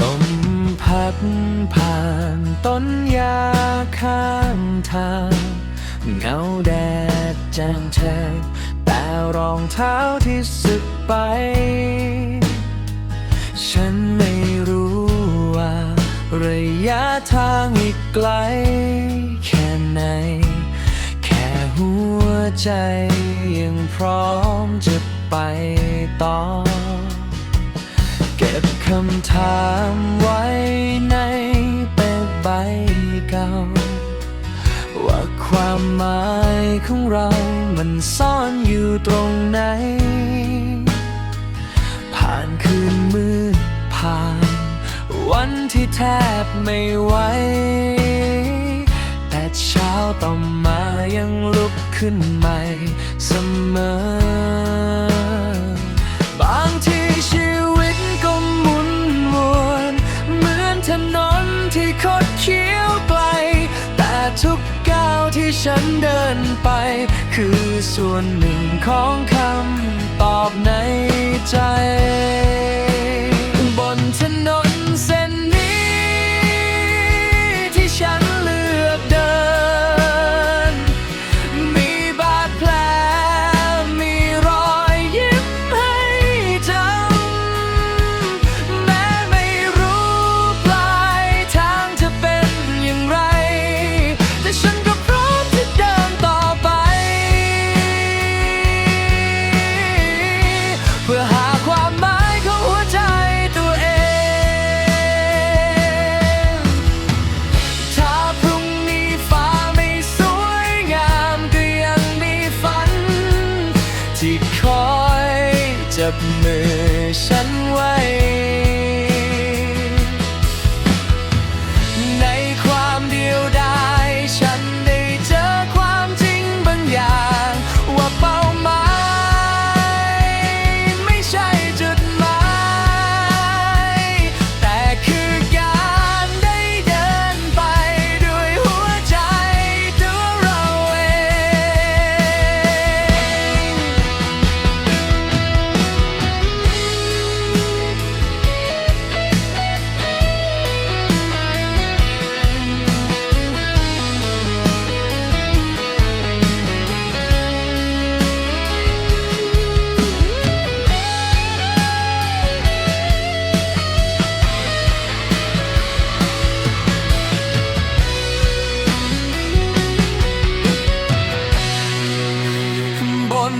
ลมพัดผ่านต้นยาข้างทาง เงาแดดแจ้งแทงแต่รองเท้าที่สึกไป ฉันไม่รู้ว่า ระยะทางอีกไกล แค่ไหน แค่หัวใจยังพร้อมจะไปต่อ คำถามไว้ในเปใบเก่า ว่าความหมายของเรามันซ่อนอยู่ตรงไหน ผ่านคืนมืดผ่าน วันที่แทบไม่ไหวแต่เช้าต่อมายังลุกขึ้นใหม่เสมอ ที่คดเคี้ยวไกล แต่ทุกก้าวที่ฉันเดินไป คือส่วนหนึ่งของคำตอบในใจ จับมือฉันไว้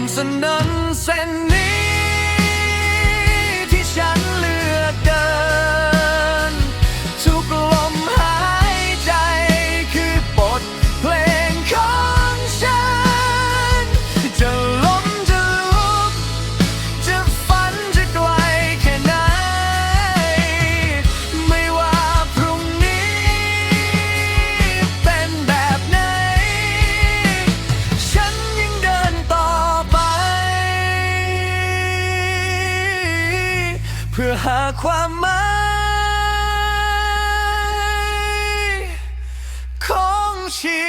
บนถ เพื่อหาความหมายของชี